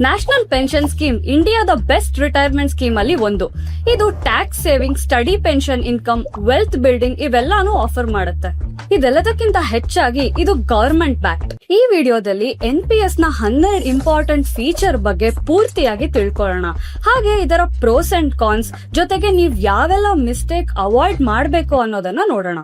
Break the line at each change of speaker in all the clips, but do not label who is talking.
National pension scheme ಇಂಡಿಯಾದ best retirement scheme ಅಲ್ಲಿ ಒಂದು. ಇದು tax saving, steady pension, income, wealth building ಇವೆಲ್ಲಾನು offer ಮಾಡುತ್ತೆ. ಇದೆಲ್ಲದಕ್ಕಿಂತ ಹೆಚ್ಚಾಗಿ ಇದು ಗವರ್ಮೆಂಟ್ ಬ್ಯಾಕ್ ಈ ವಿಡಿಯೋದಲ್ಲಿ ಎನ್ ಪಿ ಎಸ್ನ ಹನ್ನೆರಡು ಇಂಪಾರ್ಟೆಂಟ್ ಫೀಚರ್ ಬಗ್ಗೆ ಪೂರ್ತಿಯಾಗಿ ತಿಳ್ಕೊಳ್ಳೋಣ. ಹಾಗೆ ಇದರ ಪ್ರೋಸ್ ಅಂಡ್ ಕಾನ್ಸ್ ಜೊತೆಗೆ ನೀವ್ ಯಾವೆಲ್ಲ ಮಿಸ್ಟೇಕ್ ಅವಾಯ್ಡ್ ಮಾಡಬೇಕು ಅನ್ನೋದನ್ನ ನೋಡೋಣ.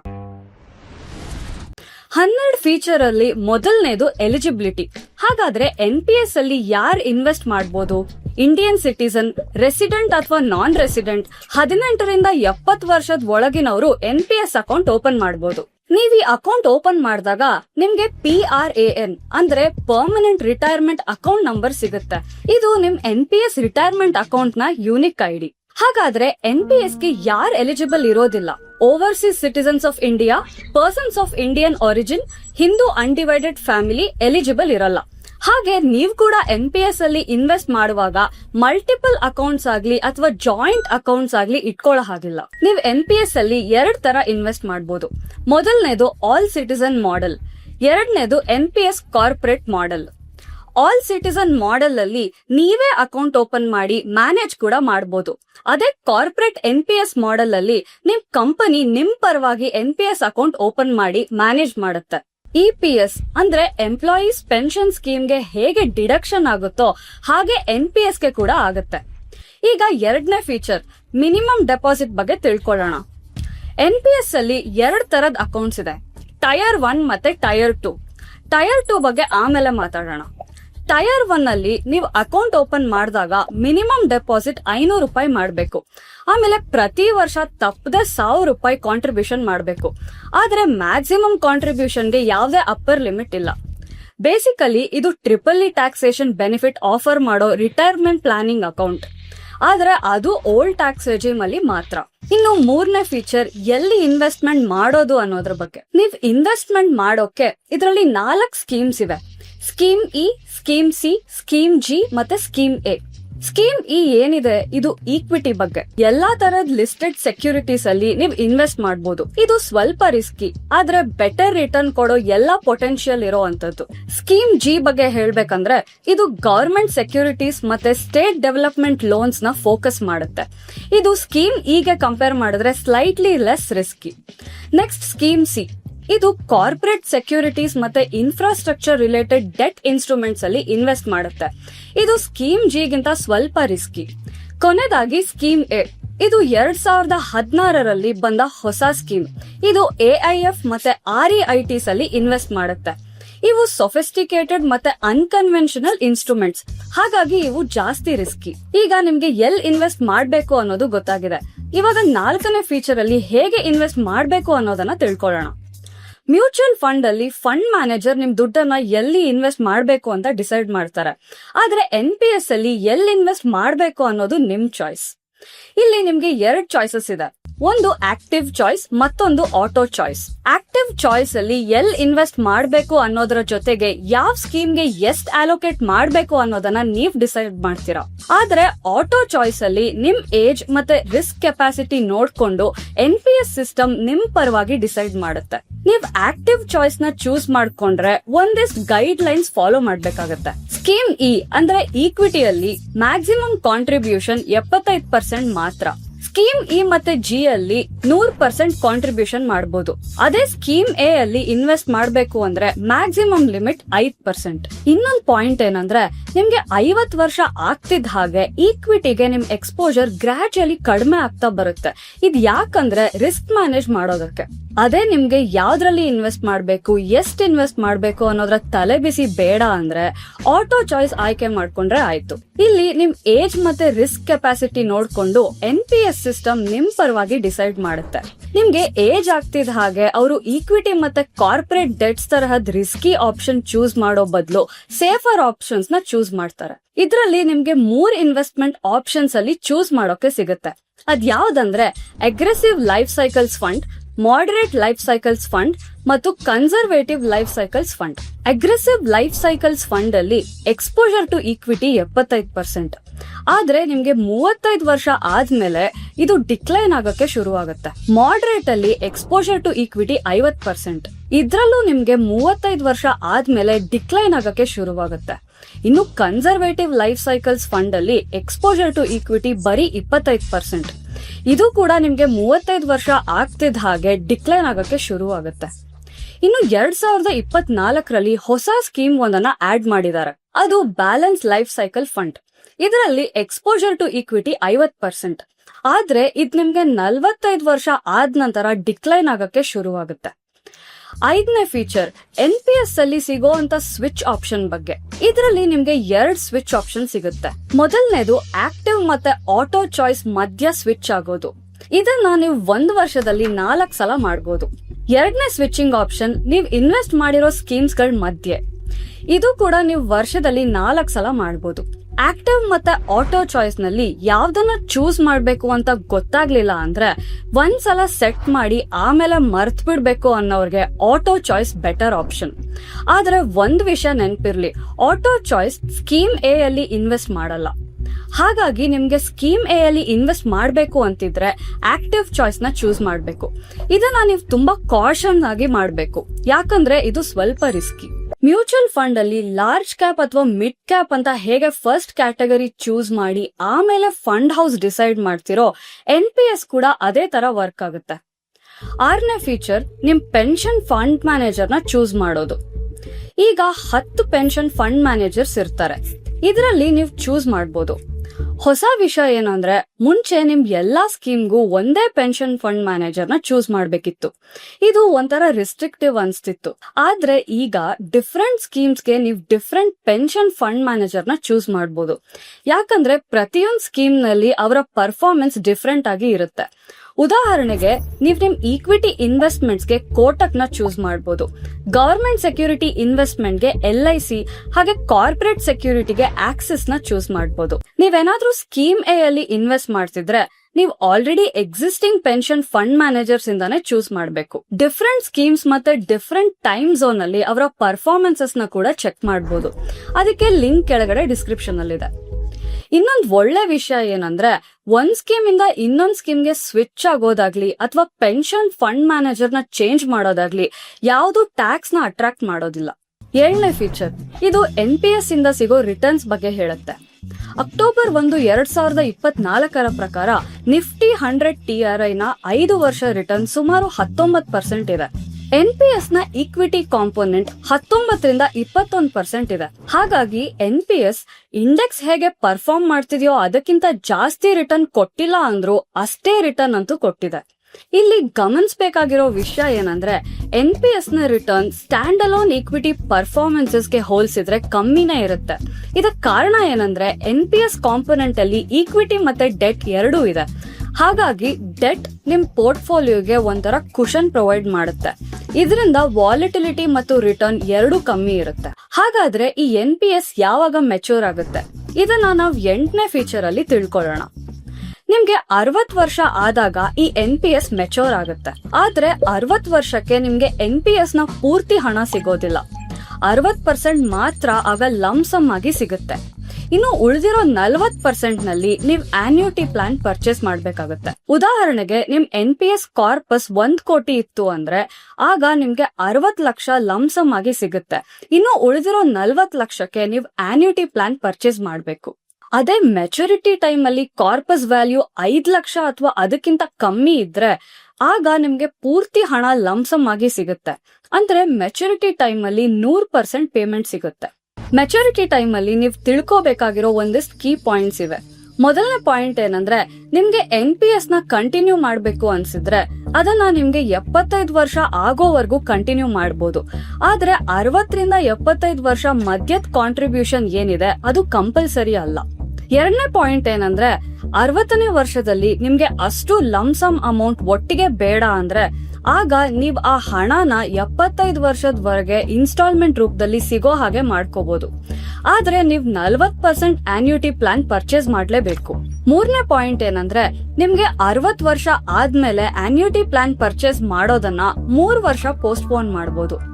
ಹನ್ನೆರಡು ಫೀಚರ್ ಅಲ್ಲಿ ಮೊದಲನೇದು ಎಲಿಜಿಬಿಲಿಟಿ ಹಾಗಾದ್ರೆ ಎನ್ ಪಿ ಎಸ್ ಅಲ್ಲಿ ಯಾರು ಇನ್ವೆಸ್ಟ್ ಮಾಡಬಹುದು ಇಂಡಿಯನ್ ಸಿಟಿಸನ್ ರೆಸಿಡೆಂಟ್ ಅಥವಾ ನಾನ್ ರೆಸಿಡೆಂಟ್ ಹದಿನೆಂಟರಿಂದ ಎಪ್ಪತ್ತು ವರ್ಷದ ಒಳಗಿನವರು N P S account open ಮಾಡಬಹುದು ನೀವು ಈ ಅಕೌಂಟ್ ಓಪನ್ ಮಾಡಿದಾಗ ನಿಮ್ಗೆ ಪಿ ಆರ್ ಎ ಎನ್ ಅಂದ್ರೆ ಪರ್ಮನೆಂಟ್ ರಿಟೈರ್ಮೆಂಟ್ ಅಕೌಂಟ್ ನಂಬರ್ ಸಿಗುತ್ತೆ. ಇದು ನಿಮ್ ಎನ್ ಪಿ ಎಸ್ ರಿಟೈರ್ಮೆಂಟ್ ಅಕೌಂಟ್ನ ಯೂನಿಕ್ ಐಡಿ ಹಾಗಾದ್ರೆ ಎನ್ ಪಿ ಎಸ್ಗೆ ಯಾರು ಎಲಿಜಿಬಲ್ ಇರೋದಿಲ್ಲ? Overseas citizens of India persons of Indian origin Hindu undivided family eligible ಇರಲ್ಲ. ಹಾಗೆ ನೀವು ಕೂಡ ಎನ್ ಪಿ ಎಸ್ ಅಲ್ಲಿ ಇನ್ವೆಸ್ಟ್ ಮಾಡುವಾಗ ಮಲ್ಟಿಪಲ್ ಅಕೌಂಟ್ಸ್ ಆಗ್ಲಿ ಅಥವಾ ಜಾಯಿಂಟ್ ಅಕೌಂಟ್ಸ್ ಆಗ್ಲಿ ಇಟ್ಕೊಳ್ಳೋ ಹಾಗಿಲ್ಲ. ನೀವು ಎನ್ ಪಿ ಎಸ್ ಅಲ್ಲಿ ಎರಡ್ ತರ ಇನ್ವೆಸ್ಟ್ ಮಾಡಬಹುದು ಮೊದಲನೇದು ಆಲ್ ಸಿಟಿಸನ್ ಮಾಡೆಲ್ ಎರಡನೇದು N P S corporate model all citizen model ಅಲ್ಲಿ ನೀವೇ ಅಕೌಂಟ್ ಓಪನ್ ಮಾಡಿ ಮ್ಯಾನೇಜ್ ಕೂಡ ಮಾಡಬಹುದು ಅದೇ corporate N P S model ಅಲ್ಲಿ ನಿಮ್ ಕಂಪನಿ ನಿಮ್ ಪರವಾಗಿ N P S account open ಮಾಡಿ ಮ್ಯಾನೇಜ್ ಮಾಡುತ್ತೆ. ಇ ಪಿ ಎಸ್ ಅಂದ್ರೆ ಎಂಪ್ಲಾಯೀಸ್ ಪೆನ್ಷನ್ ಸ್ಕೀಮ್ಗೆ ಹೇಗೆ ಡಿಡಕ್ಷನ್ ಆಗುತ್ತೋ ಹಾಗೆ ಎನ್ ಪಿ ಎಸ್ಗೆ ಕೂಡ ಆಗುತ್ತೆ. ಈಗ ಎರಡನೇ ಫೀಚರ್ ಮಿನಿಮಮ್ ಡೆಪಾಸಿಟ್ ಬಗ್ಗೆ ತಿಳ್ಕೊಳ್ಳೋಣ. ಎನ್ ಪಿ ಎಸ್ ಅಲ್ಲಿ ಎರಡ್ ತರದ್ ಅಕೌಂಟ್ಸ್ ಇದೆ. ಟೈರ್ ಒನ್ ಮತ್ತೆ ಟೈರ್ ಟು ಟೈರ್ ಟು ಬಗ್ಗೆ ಆಮೇಲೆ ಮಾತಾಡೋಣ. ಟೈರ್ ಒನ್ ಅಲ್ಲಿ ನೀವು ಅಕೌಂಟ್ ಓಪನ್ ಮಾಡಿದಾಗ ಮಿನಿಮಮ್ ಡೆಪಾಸಿಟ್ ಐನೂರು ರೂಪಾಯಿ ಮಾಡಬೇಕು. ಆಮೇಲೆ ಪ್ರತಿ ವರ್ಷ ತಪ್ಪದೆ ಸಾವಿರ ರೂಪಾಯಿ ಕಾಂಟ್ರಿಬ್ಯೂಷನ್ ಮಾಡಬೇಕು. ಆದರೆ ಮ್ಯಾಕ್ಸಿಮಮ್ ಕಾಂಟ್ರಿಬ್ಯೂಷನ್ಗೆ ಯಾವುದೇ ಅಪ್ಪರ್ ಲಿಮಿಟ್ ಇಲ್ಲ. ಬೇಸಿಕಲಿ ಇದು triple E taxation benefit offer ಮಾಡೋ ರಿಟೈರ್ಮೆಂಟ್ ಪ್ಲಾನಿಂಗ್ ಅಕೌಂಟ್ ಆದರೆ ಅದು ಓಲ್ಡ್ ಟ್ಯಾಕ್ಸ್ ರೆಜಿಮ್ ಅಲ್ಲಿ ಮಾತ್ರ. ಇನ್ನು ಮೂರನೇ ಫೀಚರ್ ಎಲ್ಲಿ ಇನ್ವೆಸ್ಟ್ಮೆಂಟ್ ಮಾಡೋದು ಅನ್ನೋದ್ರ ಬಗ್ಗೆ. ನೀವು ಇನ್ವೆಸ್ಟ್ಮೆಂಟ್ ಮಾಡೋಕೆ ಇದರಲ್ಲಿ ನಾಲ್ಕು ಸ್ಕೀಮ್ಸ್ ಇವೆ. Scheme E scheme C scheme G ಮತ್ತೆ ಸ್ಕೀಮ್ ಎ ಸ್ಕೀಮ್ ಇ ಏನಿದೆ? ಇದು ಈಕ್ವಿಟಿ ಬಗ್ಗೆ. ಎಲ್ಲಾ ತರದ್ ಲಿಸ್ಟೆಡ್ ಸೆಕ್ಯೂರಿಟೀಸ್ ಅಲ್ಲಿ ನೀವು ಇನ್ವೆಸ್ಟ್ ಮಾಡಬಹುದು ಇದು ಸ್ವಲ್ಪ ರಿಸ್ಕಿ ಆದ್ರೆ ಬೆಟರ್ ರಿಟರ್ನ್ ಕೊಡೋ ಎಲ್ಲಾ ಪೊಟೆನ್ಶಿಯಲ್ ಇರೋ ಅಂತದ್ದು ಸ್ಕೀಮ್ ಜಿ ಬಗ್ಗೆ ಹೇಳ್ಬೇಕಂದ್ರೆ, ಇದು ಗವರ್ಮೆಂಟ್ ಸೆಕ್ಯೂರಿಟೀಸ್ ಮತ್ತೆ ಸ್ಟೇಟ್ ಡೆವಲಪ್ಮೆಂಟ್ ಲೋನ್ಸ್ನ ಫೋಕಸ್ ಮಾಡುತ್ತೆ. ಇದು ಸ್ಕೀಮ್ ಇಗೆ ಕಂಪೇರ್ ಮಾಡಿದ್ರೆ slightly less risky next scheme C ಇದು ಕಾರ್ಪೊರೇಟ್ ಸೆಕ್ಯೂರಿಟೀಸ್ ಮತ್ತೆ ಇನ್ಫ್ರಾಸ್ಟ್ರಕ್ಚರ್ ರಿಲೇಟೆಡ್ ಡೆಟ್ ಇನ್ಸ್ಟ್ರೂಮೆಂಟ್ಸ್ ಅಲ್ಲಿ ಇನ್ವೆಸ್ಟ್ ಮಾಡುತ್ತೆ. ಇದು ಸ್ಕೀಮ್ ಜಿಗಿಂತ ಸ್ವಲ್ಪ ರಿಸ್ಕಿ ಕೊನೆದಾಗಿ ಸ್ಕೀಮ್ ಎ ಇದು ಎರಡ್ ಸಾವಿರದ ಹದಿನಾರರಲ್ಲಿ ಬಂದ ಹೊಸ ಸ್ಕೀಮ್ ಇದು ಎಐಎಫ್ ಮತ್ತೆ ಆರ್ ಐ ಟಿಸ್ ಅಲ್ಲಿ ಇನ್ವೆಸ್ಟ್ ಮಾಡುತ್ತೆ. ಇವು ಸೊಫಿಸ್ಟಿಕೇಟೆಡ್ ಮತ್ತೆ ಅನ್ಕನ್ವೆನ್ಷನಲ್ ಇನ್ಸ್ಟ್ರೂಮೆಂಟ್ಸ್ ಹಾಗಾಗಿ ಇವು ಜಾಸ್ತಿ ರಿಸ್ಕಿ ಈಗ ನಿಮ್ಗೆ ಎಲ್ ಇನ್ವೆಸ್ಟ್ ಮಾಡಬೇಕು ಅನ್ನೋದು ಗೊತ್ತಾಗಿದೆ. ಇವಾಗ ನಾಲ್ಕನೇ ಫೀಚರ್ ಅಲ್ಲಿ ಹೇಗೆ ಇನ್ವೆಸ್ಟ್ ಮಾಡಬೇಕು ಅನ್ನೋದನ್ನ ತಿಳ್ಕೊಳ್ಳೋಣ. ಮ್ಯೂಚುವಲ್ ಫಂಡ್ ಅಲ್ಲಿ ಫಂಡ್ ಮ್ಯಾನೇಜರ್ ನಿಮ್ ದುಡ್ಡನ್ನ ಎಲ್ಲಿ ಇನ್ವೆಸ್ಟ್ ಮಾಡಬೇಕು ಅಂತ ಡಿಸೈಡ್ ಮಾಡ್ತಾರೆ. ಆದ್ರೆ ಎನ್ ಪಿ ಎಸ್ ಅಲ್ಲಿ ಎಲ್ಲಿ ಇನ್ವೆಸ್ಟ್ ಮಾಡಬೇಕು ಅನ್ನೋದು ನಿಮ್ ಚಾಯ್ಸ್. ಇಲ್ಲಿ ನಿಮ್ಗೆ ಎರಡ್ ಚಾಯ್ಸಸ್ ಇದೆ. ಒಂದು ಆಕ್ಟಿವ್ ಚಾಯ್ಸ್ ಮತ್ತೊಂದು ಆಟೋ ಚಾಯ್ಸ್ ಆಕ್ಟಿವ್ ಚಾಯ್ಸ್ ಅಲ್ಲಿ ಎಲ್ ಇನ್ವೆಸ್ಟ್ ಮಾಡಬೇಕು ಅನ್ನೋದ್ರ ಜೊತೆಗೆ ಯಾವ ಸ್ಕೀಮ್ಗೆ ಎಷ್ಟ್ ಅಲೋಕೇಟ್ ಮಾಡಬೇಕು ಅನ್ನೋದನ್ನ ನೀವ್ ಡಿಸೈಡ್ ಮಾಡ್ತೀರಾ. ಆದ್ರೆ ಆಟೋ ಚಾಯ್ಸ್ ಅಲ್ಲಿ ನಿಮ್ ಏಜ್ ಮತ್ತೆ ರಿಸ್ಕ್ ಕೆಪಾಸಿಟಿ ನೋಡ್ಕೊಂಡು ಎನ್ ಪಿ ಎಸ್ ಸಿಸ್ಟಮ್ ನಿಮ್ ಪರವಾಗಿ ಡಿಸೈಡ್ ಮಾಡುತ್ತೆ. ನೀವ್ ಆಕ್ಟಿವ್ ಚಾಯ್ಸ್ನ ಚೂಸ್ ಮಾಡ್ಕೊಂಡ್ರೆ ಒಂದಿಷ್ಟು ಗೈಡ್ ಲೈನ್ಸ್ ಫಾಲೋ ಮಾಡ್ಬೇಕಾಗತ್ತೆ. ಸ್ಕೀಮ್ ಇ ಅಂದ್ರೆ ಈಕ್ವಿಟಿಯಲ್ಲಿ ಮ್ಯಾಕ್ಸಿಮಮ್ ಕಾಂಟ್ರಿಬ್ಯೂಷನ್ ಎಪ್ಪತ್ತೈದು ಪರ್ಸೆಂಟ್ ಮಾತ್ರ. ಸ್ಕೀಮ್ ಇ ಮತ್ತೆ ಜಿ ಅಲ್ಲಿ ನೂರ್ ಪರ್ಸೆಂಟ್ ಕಾಂಟ್ರಿಬ್ಯೂಷನ್ ಮಾಡಬಹುದು ಅದೇ ಸ್ಕೀಮ್ ಎ ಅಲ್ಲಿ ಇನ್ವೆಸ್ಟ್ ಮಾಡಬೇಕು ಅಂದ್ರೆ ಮ್ಯಾಕ್ಸಿಮಮ್ ಲಿಮಿಟ್ ಐದ್ ಪರ್ಸೆಂಟ್ ಇನ್ನೊಂದ್ ಪಾಯಿಂಟ್ ಏನಂದ್ರೆ, ನಿಮ್ಗೆ ಐವತ್ ವರ್ಷ ಆಗ್ತಿದ್ದ ಹಾಗೆ ಈಕ್ವಿಟಿಗೆ ನಿಮ್ ಎಕ್ಸ್ಪೋಜರ್ ಗ್ರಾಜುಯಲಿ ಕಡಿಮೆ ಆಗ್ತಾ ಬರುತ್ತೆ. ಇದ್ ಯಾಕಂದ್ರೆ ರಿಸ್ಕ್ ಮ್ಯಾನೇಜ್ ಮಾಡೋದಕ್ಕೆ. ಅದೇ ನಿಮ್ಗೆ ಯಾವ್ದ್ರಲ್ಲಿ ಇನ್ವೆಸ್ಟ್ ಮಾಡ್ಬೇಕು, ಎಷ್ಟ್ ಇನ್ವೆಸ್ಟ್ ಮಾಡ್ಬೇಕು ಅನ್ನೋದ್ರ ತಲೆ ಬಿಸಿ ಬೇಡ ಅಂದ್ರೆ ಆಟೋ ಚಾಯ್ಸ್ ಆಯ್ಕೆ ಮಾಡ್ಕೊಂಡ್ರೆ ಆಯ್ತು. ಇಲ್ಲಿ ನಿಮ್ ಏಜ್ ಮತ್ತೆ ರಿಸ್ಕ್ ಕೆಪಾಸಿಟಿ ನೋಡ್ಕೊಂಡು ಎನ್ ಪಿ ಎಸ್ ಸಿಸ್ಟಮ್ ನಿಮ್ ಪರವಾಗಿ ಡಿಸೈಡ್ ಮಾಡುತ್ತೆ. ನಿಮ್ಗೆ ಏಜ್ ಆಗ್ತಿದ ಹಾಗೆ ಅವರು ಈಕ್ವಿಟಿ ಮತ್ತೆ ಕಾರ್ಪೊರೇಟ್ ಡೆಟ್ಸ್ ತರಹದ ರಿಸ್ಕಿ ಆಪ್ಷನ್ ಚೂಸ್ ಮಾಡೋ ಬದಲು ಸೇಫರ್ ಆಪ್ಷನ್ಸ್ನ ಚೂಸ್ ಮಾಡ್ತಾರೆ. ಇದ್ರಲ್ಲಿ ನಿಮ್ಗೆ ಮೂರ್ ಇನ್ವೆಸ್ಟ್ಮೆಂಟ್ ಆಪ್ಷನ್ಸ್ ಅಲ್ಲಿ ಚೂಸ್ ಮಾಡೋಕೆ ಸಿಗುತ್ತೆ. ಅದ್ ಯಾವ್ದಂದ್ರೆ aggressive life cycles fund moderate life cycles fund ಮತ್ತು conservative life cycles fund aggressive life cycles fund ಅಲ್ಲಿ ಎಕ್ಸ್ಪೋಜರ್ ಟು ಈಕ್ವಿಟಿ ಎಪ್ಪತ್ತೈದು ಪರ್ಸೆಂಟ್ ಆದ್ರೆ ನಿಮ್ಗೆ ಮೂವತ್ತೈದು ವರ್ಷ ಆದ್ಮೇಲೆ ಇದು ಡಿಕ್ಲೈನ್ ಆಗಕ್ಕೆ ಶುರು ಆಗುತ್ತೆ ಮಾಡರೇಟ್ ಅಲ್ಲಿ ಎಕ್ಸ್ಪೋಜರ್ ಟು ಈಕ್ವಿಟಿ ಐವತ್ ಪರ್ಸೆಂಟ್ ಇದ್ರಲ್ಲೂ ನಿಮ್ಗೆ ಮೂವತ್ತೈದು ವರ್ಷ ಆದ್ಮೇಲೆ ಡಿಕ್ಲೈನ್ ಆಗಕ್ಕೆ ಶುರುವಾಗುತ್ತೆ. ಇನ್ನು ಕನ್ಸರ್ವೇಟಿವ್ ಲೈಫ್ ಸೈಕಲ್ಸ್ ಫಂಡ್ ಅಲ್ಲಿ ಎಕ್ಸ್ಪೋಜರ್ ಟು ಈಕ್ವಿಟಿ ಬರೀ ಇಪ್ಪತ್ತೈದು ಪರ್ಸೆಂಟ್ ಇದು ಕೂಡ ನಿಮಗೆ ಮೂವತ್ತೈದು ವರ್ಷ ಆಗ್ತಿದ್ದ ಹಾಗೆ ಡಿಕ್ಲೈನ್ ಶುರು ಆಗುತ್ತೆ. ಇನ್ನು ಎರಡ್ ಸಾವಿರದ ಇಪ್ಪತ್ನಾಲ್ಕರಲ್ಲಿ ಹೊಸ ಸ್ಕೀಮ್ ಒಂದನ್ನ ಆಡ್ ಮಾಡಿದ್ದಾರೆ. ಅದು ಬ್ಯಾಲೆನ್ಸ್ ಲೈಫ್ ಸೈಕಲ್ ಫಂಡ್. ಇದರಲ್ಲಿ ಎಕ್ಸ್ಪೋಜರ್ ಟು ಈಕ್ವಿಟಿ ಐವತ್ ಪರ್ಸೆಂಟ್. ಆದ್ರೆ ಇದ್ ನಿಮ್ಗೆ ನಲ್ವತ್ತೈದು ವರ್ಷ ಆದ ನಂತರ ಡಿಕ್ಲೈನ್ ಆಗಕ್ಕೆ ಶುರುವಾಗುತ್ತೆ. ಐದನೇ ಫೀಚರ್ ಎನ್ ಪಿ ಎಸ್ ಅಲ್ಲಿ ಸಿಗುವಂತ ಸ್ವಿಚ್ ಆಪ್ಷನ್ ಬಗ್ಗೆ. ಇದರಲ್ಲಿ ನಿಮ್ಗೆ ಎರಡ್ ಸ್ವಿಚ್ ಆಪ್ಷನ್ ಸಿಗುತ್ತೆ. ಮೊದಲನೇದು ಆಕ್ಟಿವ್ ಮತ್ತೆ ಆಟೋ ಚಾಯ್ಸ್ ಮಧ್ಯ ಸ್ವಿಚ್ ಆಗೋದು. ಇದನ್ನ ನೀವು ಒಂದ್ ವರ್ಷದಲ್ಲಿ ನಾಲ್ಕು ಸಲ ಮಾಡಬಹುದು ಎರಡನೇ ಸ್ವಿಚಿಂಗ್ ಆಪ್ಷನ್ ನೀವು ಇನ್ವೆಸ್ಟ್ ಮಾಡಿರೋ ಸ್ಕೀಮ್ಸ್ಗಳ ಮಧ್ಯೆ. ಇದು ಕೂಡ ನೀವು ವರ್ಷದಲ್ಲಿ ನಾಲ್ಕು ಸಲ ಮಾಡಬಹುದು ಆಕ್ಟಿವ್ ಮತ್ತೆ ಆಟೋ ಚಾಯ್ಸ್ನಲ್ಲಿ ಯಾವ್ದನ್ನ ಚೂಸ್ ಮಾಡ್ಬೇಕು ಅಂತ ಗೊತ್ತಾಗ್ಲಿಲ್ಲ ಅಂದ್ರೆ ಒಂದ್ಸಲ ಸೆಟ್ ಮಾಡಿ ಆಮೇಲೆ ಮರ್ತ್ ಬಿಡ್ಬೇಕು ಅನ್ನೋರ್ಗೆ ಆಟೋ ಚಾಯ್ಸ್ ಬೆಟರ್ ಆಪ್ಷನ್ ಆದ್ರೆ ಒಂದ್ ವಿಷಯ ನೆನಪಿರ್ಲಿ ಆಟೋ ಚಾಯ್ಸ್ ಸ್ಕೀಮ್ ಎ ಅಲ್ಲಿ ಇನ್ವೆಸ್ಟ್ ಮಾಡಲ್ಲ. ಹಾಗಾಗಿ ನಿಮ್ಗೆ ಸ್ಕೀಮ್ ಎ ಅಲ್ಲಿ ಇನ್ವೆಸ್ಟ್ ಮಾಡಬೇಕು ಅಂತಿದ್ರೆ ಆಕ್ಟಿವ್ ಚಾಯ್ಸ್ನ ಚೂಸ್ ಮಾಡಬೇಕು. ಇದನ್ನ ನೀವು ತುಂಬಾ ಕಾಷನ್ ಆಗಿ ಮಾಡಬೇಕು. ಯಾಕಂದ್ರೆ ಇದು ಸ್ವಲ್ಪ ರಿಸ್ಕಿ ಮ್ಯೂಚುವಲ್ ಫಂಡ್ ಅಲ್ಲಿ ಲಾರ್ಜ್ ಕ್ಯಾಪ್ ಅಥವಾ ಮಿಡ್ ಕ್ಯಾಪ್ ಅಂತ ಹೇಗೆ ಫಸ್ಟ್ ಕ್ಯಾಟಗರಿ ಚೂಸ್ ಮಾಡಿ ಆಮೇಲೆ ಫಂಡ್ ಹೌಸ್ ಡಿಸೈಡ್ ಮಾಡ್ತಿರೋ ಎನ್ ಪಿ ಎಸ್ ಕೂಡ ಅದೇ ತರ ವರ್ಕ್ ಆಗುತ್ತೆ. ಆರನೇ ಫೀಚರ್ ನಿಮ್ ಪೆನ್ಷನ್ ಫಂಡ್ ಮ್ಯಾನೇಜರ್ನ ಚೂಸ್ ಮಾಡೋದು. ಈಗ ಹತ್ತು ಪೆನ್ಷನ್ ಫಂಡ್ ಮ್ಯಾನೇಜರ್ಸ್ ಇರ್ತಾರೆ. ಇದರಲ್ಲಿ ನೀವು ಚೂಸ್ ಮಾಡ್ಬೋದು. ಹೊಸ ವಿಷಯ ಏನು ಅಂದ್ರೆ ಮುಂಚೆ ನಿಮ್ ಎಲ್ಲಾ ಸ್ಕೀಮ್ಗೂ ಒಂದೇ ಪೆನ್ಷನ್ ಫಂಡ್ ಮ್ಯಾನೇಜರ್ನ ಚೂಸ್ ಮಾಡ್ಬೇಕಿತ್ತು. ಇದು ಒಂಥರ ರಿಸ್ಟ್ರಿಕ್ಟಿವ್ ಅನ್ಸ್ತಿತ್ತು. ಆದ್ರೆ ಈಗ ಡಿಫ್ರೆಂಟ್ ಸ್ಕೀಮ್ಸ್ಗೆ ನೀವು ಡಿಫ್ರೆಂಟ್ ಪೆನ್ಷನ್ ಫಂಡ್ ಮ್ಯಾನೇಜರ್ನ ಚೂಸ್ ಮಾಡಬಹುದು ಯಾಕಂದ್ರೆ ಪ್ರತಿಯೊಂದು ಸ್ಕೀಮ್ನಲ್ಲಿ ಅವರ ಪರ್ಫಾರ್ಮೆನ್ಸ್ ಡಿಫ್ರೆಂಟ್ ಆಗಿ ಇರುತ್ತೆ. ಉದಾಹರಣೆಗೆ, ನೀವು ನಿಮ್ ಈಕ್ವಿಟಿ ಇನ್ವೆಸ್ಟ್ಮೆಂಟ್ಸ್ಗೆ ಕೋಟಕ್ನ ಚೂಸ್ ಮಾಡಬಹುದು ಗವರ್ಮೆಂಟ್ ಸೆಕ್ಯೂರಿಟಿ ಇನ್ವೆಸ್ಟ್ಮೆಂಟ್ಗೆ ಎಲ್ ಐ ಸಿ ಹಾಗೆ ಕಾರ್ಪೊರೇಟ್ ಸೆಕ್ಯೂರಿಟಿಗೆ ಆಕ್ಸಿಸ್ನ ಚೂಸ್ ಮಾಡಬಹುದು ನೀವೇನಾದ್ರೂ ಸ್ಕೀಮ್ ಎ ಅಲ್ಲಿ ಇನ್ವೆಸ್ಟ್ ಮಾಡ್ತಿದ್ರೆ, ನೀವು already existing pension fund managers ಇಂದಾನೆ ಚೂಸ್ ಮಾಡಬೇಕು. ಡಿಫ್ರೆಂಟ್ ಸ್ಕೀಮ್ಸ್ ಮತ್ತೆ ಡಿಫ್ರೆಂಟ್ ಟೈಮ್ ಝೋನ್ ಅಲ್ಲಿ ಅವರ ಪರ್ಫಾರ್ಮೆನ್ಸಸ್ನ ಕೂಡ ಚೆಕ್ ಮಾಡಬಹುದು ಅದಕ್ಕೆ ಲಿಂಕ್ ಕೆಳಗಡೆ ಡಿಸ್ಕ್ರಿಪ್ಷನ್ ಅಲ್ಲಿ ಇದೆ ಇನ್ನೊಂದ್ ಒಳ್ಳೆ ವಿಷಯ ಏನಂದ್ರೆ, ಒಂದ್ ಸ್ಕೀಮ್ ಇಂದ ಇನ್ನೊಂದ್ ಸ್ಕೀಮ್ಗೆ ಸ್ವಿಚ್ ಆಗೋದಾಗ್ಲಿ ಅಥವಾ ಪೆನ್ಷನ್ ಫಂಡ್ ಮ್ಯಾನೇಜರ್ನ ಚೇಂಜ್ ಮಾಡೋದಾಗ್ಲಿ ಯಾವುದು ಟ್ಯಾಕ್ಸ್ನ ಅಟ್ರಾಕ್ಟ್ ಮಾಡೋದಿಲ್ಲ. ಏಳನೇ ಫೀಚರ್ ಇದು ಎನ್ ಪಿ ಎಸ್ ಇಂದ ಸಿಗೋ ರಿಟರ್ನ್ಸ್ ಬಗ್ಗೆ ಹೇಳುತ್ತೆ. ಅಕ್ಟೋಬರ್ ಒಂದು ಎರಡ್ ಸಾವಿರದ ಇಪ್ಪತ್ನಾಲ್ಕರ ಪ್ರಕಾರ Nifty hundred T R I ನ ಐದು ವರ್ಷ ರಿಟರ್ನ್ ಸುಮಾರು ಹತ್ತೊಂಬತ್ತು ಪರ್ಸೆಂಟ್ ಇದೆ. ಎನ್ ಪಿ ಎಸ್ನ ಈಕ್ವಿಟಿ ಕಾಂಪೋನೆಂಟ್ ಹತ್ತೊಂಬತ್ತರಿಂದ ಇಪ್ಪತ್ತೊಂದು ಪರ್ಸೆಂಟ್ ಇದೆ. ಹಾಗಾಗಿ ಎನ್ ಪಿ ಎಸ್ ಇಂಡೆಕ್ಸ್ ಹೇಗೆ ಪರ್ಫಾರ್ಮ್ ಮಾಡ್ತಿದೆಯೋ ಅದಕ್ಕಿಂತ ಜಾಸ್ತಿ ರಿಟರ್ನ್ ಕೊಟ್ಟಿಲ್ಲ ಅಂದ್ರು ಅಷ್ಟೇ ರಿಟರ್ನ್ ಅಂತೂ ಕೊಟ್ಟಿದೆ. ಇಲ್ಲಿ ಗಮನಿಸಬೇಕಾಗಿರೋ ವಿಷಯ ಏನಂದ್ರೆ ಎನ್ ಪಿ ಎಸ್ನ ರಿಟರ್ನ್ ಸ್ಟ್ಯಾಂಡ್ ಅಲೋನ್ ಈಕ್ವಿಟಿ ಪರ್ಫಾರ್ಮೆನ್ಸಸ್ಗೆ ಹೋಲಿಸಿದ್ರೆ ಕಮ್ಮಿನೇ ಇರುತ್ತೆ. ಇದಕ್ಕೆ ಕಾರಣ ಏನಂದ್ರೆ ಎನ್ ಪಿ ಎಸ್ ಕಾಂಪೋನೆಂಟ್ ಅಲ್ಲಿ ಈಕ್ವಿಟಿ ಮತ್ತೆ ಡೆಟ್ ಎರಡೂ ಇದೆ. ಹಾಗಾಗಿ ಡೆಟ್ ನಿಮ್ ಪೋರ್ಟ್ಫೋಲಿಯೋಗೆ ಒಂಥರ ಕುಷನ್ ಪ್ರೊವೈಡ್ ಮಾಡುತ್ತೆ. ಇದರಿಂದ ವಾಲಿಟಿಲಿಟಿ ಮತ್ತು ರಿಟರ್ನ್ ಎರಡೂ ಕಮ್ಮಿ ಇರುತ್ತೆ. ಹಾಗಾದ್ರೆ ಈ ಎನ್ ಪಿ ಎಸ್ ಯಾವಾಗ ಮೆಚೂರ್ ಆಗುತ್ತೆ? ಇದನ್ನ ನಾವು ಎಂಟನೇ ಫೀಚರ್ ಅಲ್ಲಿ ತಿಳ್ಕೊಳ್ಳೋಣ. ನಿಮ್ಗೆ ಅರವತ್ ವರ್ಷ ಆದಾಗ ಈ ಎನ್ ಪಿ ಎಸ್ ಮೆಚೋರ್ ಆಗುತ್ತೆ. ಆದ್ರೆ ಅರವತ್ ವರ್ಷಕ್ಕೆ ನಿಮ್ಗೆ ಎನ್ ಪಿ ಎಸ್ನ ಪೂರ್ತಿ ಹಣ ಸಿಗೋದಿಲ್ಲ. ಅರವತ್ ಪರ್ಸೆಂಟ್ ಮಾತ್ರ ಆಗ ಲಂಸಮ್ ಆಗಿ ಸಿಗುತ್ತೆ. ಇನ್ನು ಉಳಿದಿರೋ ನಲ್ವತ್ ಪರ್ಸೆಂಟ್ನಲ್ಲಿ ನೀವು ಆನ್ಯೂಟಿ ಪ್ಲಾನ್ ಪರ್ಚೇಸ್ ಮಾಡಬೇಕಾಗುತ್ತೆ. ಉದಾಹರಣೆಗೆ ನಿಮ್ ಎನ್ ಪಿ ಎಸ್ ಕಾರ್ಪಸ್ ಒಂದ್ ಕೋಟಿ ಇತ್ತು ಅಂದ್ರೆ ಆಗ ನಿಮ್ಗೆ ಅರವತ್ ಲಕ್ಷ ಲಂಸಮ್ ಆಗಿ ಸಿಗುತ್ತೆ. ಇನ್ನು ಉಳಿದಿರೋ ನಲ್ವತ್ ಲಕ್ಷಕ್ಕೆ ನೀವು ಆನ್ಯೂಟಿ ಪ್ಲಾನ್ ಪರ್ಚೇಸ್ ಮಾಡಬೇಕು. ಅದೇ ಮೆಚುರಿಟಿ ಟೈಮ್ ಅಲ್ಲಿ ಕಾರ್ಪಸ್ ವ್ಯಾಲ್ಯೂ ಐದ್ ಲಕ್ಷ ಅಥವಾ ಅದಕ್ಕಿಂತ ಕಮ್ಮಿ ಇದ್ರೆ ಆಗ ನಿಮ್ಗೆ ಪೂರ್ತಿ ಹಣ ಲಂಸಮ್ ಆಗಿ ಸಿಗುತ್ತೆ. ಅಂದ್ರೆ ಮೆಚುರಿಟಿ ಟೈಮ್ ಅಲ್ಲಿ ನೂರ್ ಪರ್ಸೆಂಟ್ ಪೇಮೆಂಟ್ ಸಿಗುತ್ತೆ. ಮೆಚುರಿಟಿ ಟೈಮ್ ಅಲ್ಲಿ ನೀವು ತಿಳ್ಕೋಬೇಕಾಗಿರೋ ಒಂದಿಷ್ಟು ಕೀ ಪಾಯಿಂಟ್ಸ್ ಇವೆ. ಮೊದಲನೇ ಪಾಯಿಂಟ್ ಏನಂದ್ರೆ, ನಿಮ್ಗೆ ಎನ್ ಪಿ ಎಸ್ನ ಕಂಟಿನ್ಯೂ ಮಾಡ್ಬೇಕು ಅನ್ಸಿದ್ರೆ, ಅದನ್ನ ನಿಮ್ಗೆ ಎಪ್ಪತ್ತೈದು ವರ್ಷ ಆಗೋವರೆಗೂ ಕಂಟಿನ್ಯೂ ಮಾಡಬಹುದು ಆದ್ರೆ ಅರವತ್ತರಿಂದ ಎಪ್ಪತ್ತೈದು ವರ್ಷ ಮಧ್ಯದ ಕಾಂಟ್ರಿಬ್ಯೂಷನ್ ಏನಿದೆ, ಅದು ಕಂಪಲ್ಸರಿ ಅಲ್ಲ. ಎರಡನೇ ಪಾಯಿಂಟ್ ಏನಂದ್ರೆ, ಅರವತ್ತನೇ ವರ್ಷದಲ್ಲಿ ನಿಮ್ಗೆ ಅಷ್ಟು ಲಂಸಮ್ ಅಮೌಂಟ್ ಒಟ್ಟಿಗೆ ಬೇಡ ಅಂದ್ರೆ ಆಗ ನೀವ್ ಆ ಹಣನ ಎಪ್ಪತ್ತೈದು ವರ್ಷದವರೆಗೆ ಇನ್ಸ್ಟಾಲ್ಮೆಂಟ್ ರೂಪದಲ್ಲಿ ಸಿಗೋ ಹಾಗೆ ಮಾಡ್ಕೋಬಹುದು ಆದ್ರೆ ನೀವ್ ನಲ್ವತ್ ಪರ್ಸೆಂಟ್ ಆನ್ಯೂಟಿ ಪ್ಲಾನ್ ಪರ್ಚೇಸ್ ಮಾಡ್ಲೇಬೇಕು. ಮೂರನೇ ಪಾಯಿಂಟ್ ಏನಂದ್ರೆ, ನಿಮ್ಗೆ ಅರವತ್ ವರ್ಷ ಆದ್ಮೇಲೆ ಆನ್ಯೂಟಿ ಪ್ಲಾನ್ ಪರ್ಚೇಸ್ ಮಾಡೋದನ್ನ ಮೂರ್ ವರ್ಷ ಪೋಸ್ಟ್ಪೋನ್ ಮಾಡಬಹುದು